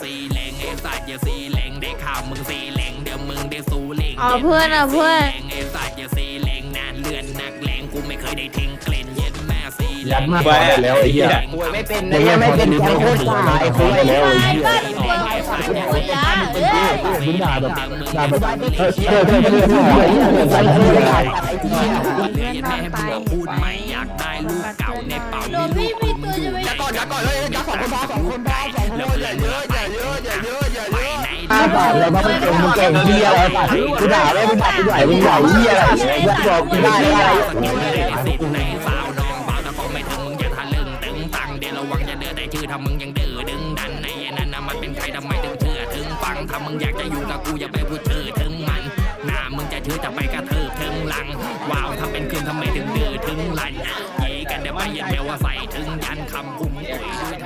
ซีเหลงไอ้สัตว์อย่าซีเหลงได้ข่าวมึงซีเหลงเดี๋ยวมึงได้สูเหลงเอาเพื่อนเอาเพื่อนซีเหลงไอ้สัตว์อย่าซีเหลงนานเลือนนักเลงกูไม่เคยได้ทิ้งเกลิ่นเย็นแม่ซีเหลยัดงมากกว่าได้แล้วไอ้เหี้ย ป่วยไม่เป็นไอ้เหี้ยไม่เป็นแกงโคตรสายไอ้คุยแล้วไอ้เหี้ยบ้านเมืองของคุยยาเอ้ยมึงด่าแบบด่าแบบเออเออเออเออเออไอ้เหี้ยใส่คุยได้เหลือยันแม่ให้มึงพูดใหม่อยากได้ลูกเก่าในเป่า โดนพี่มีตัวจะไปอย่าก่อนย่าก่อนเลยอย่าสองคนพอสองคนพอสองคนอย่าเยอะอย่าเยอะ ห้าบาทแล้วมาเป็นมึงเก่งเฮียอะไรป่ะด่าเลยมึงด่ากูด่ามึงด่าเฮียอะไรกูบอกกูได้อะไรถ้ามึงยังดื้อดึงดันในนั้นนะมันเป็นใครทำไมถึงเชื่อถึงฟังถ้ามึงอยากจะอยู่กับกูอย่าไปพูดเธอถึงมันหน้ามึงจะเชื่อจะไปกระเทือถึงหลังว้าวถ้าเป็นคืนทำไมถึงดื้อถึงหลันยีกันได้ไปยันแมวว่าใส่ถึงยันคำคุ้มตุ๋ย